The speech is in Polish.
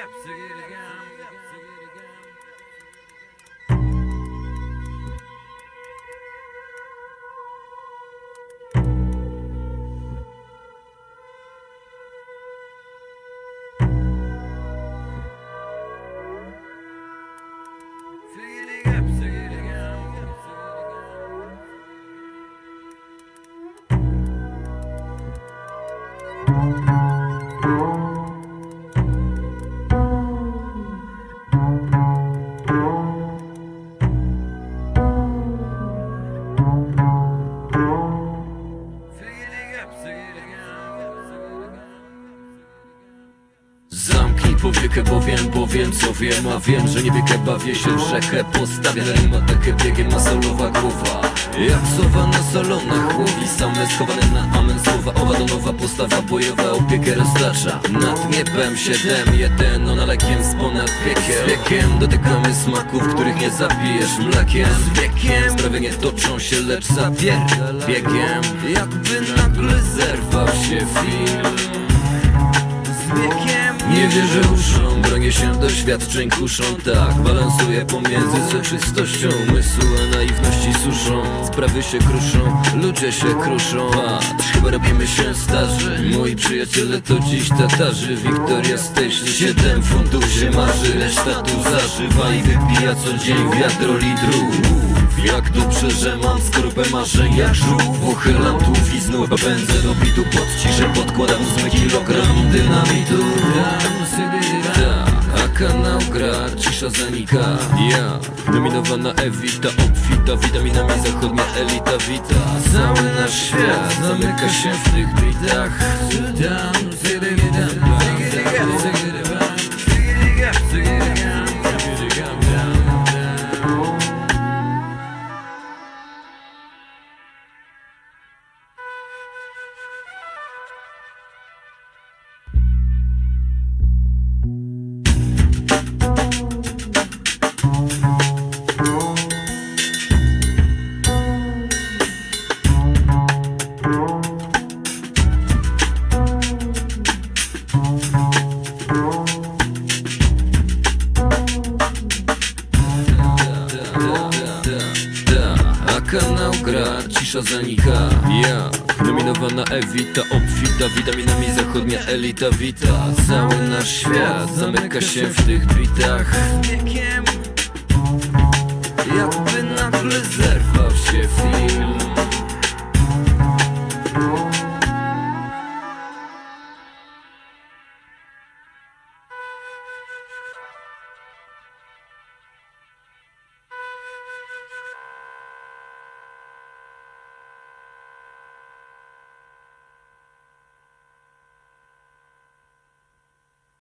steps again. Powiekę, bo wiem, bo wiem co wiem A wiem, że nie biegę, bawię się w rzekę Postawię rima takie biegiem ma solowa głowa. Jak sowa na salonach łowi Same schowane na amen słowa Owa do nowa postawa bojowa Opiekę roztacza. Nad niebem siedem jeden Ona lekiem z ponad Z wiekiem dotykamy smaków, których nie zabijesz mlekiem. Z wiekiem sprawy nie toczą się, lecz zapier biegiem Jakby nagle zerwał się film wierzę uszom, bronię się doświadczeń kuszą. Tak, balansuję pomiędzy soczystością. Umysłu a naiwności suszą. Sprawy się kruszą, ludzie się kruszą. Patrz, chyba robimy się starzy. Moi przyjaciele to dziś Tatarzy. Victoria Station Siedem funtów się marzy. Reszta tu zażywa i wypija co dzień wiadro litrów jak dobrze, że mam skorupę marzeń jak żółw. Uchylam tu i znów pędzę do bitu. Pod ciszę podkładam ósmy kilogram dynamitu Ta, a kanał gra, cisza zanika. Ja, dominowana Evita, obfita Witaminami zachodnia elita wita. Cały nasz świat zamyka się w tych bitach. Da, kanał gra, cisza zanika. Ja, nominowana Evita, obfita Witaminami zachodnia elita wita. Cały nasz świat zamyka się w tych bitach. Zerwał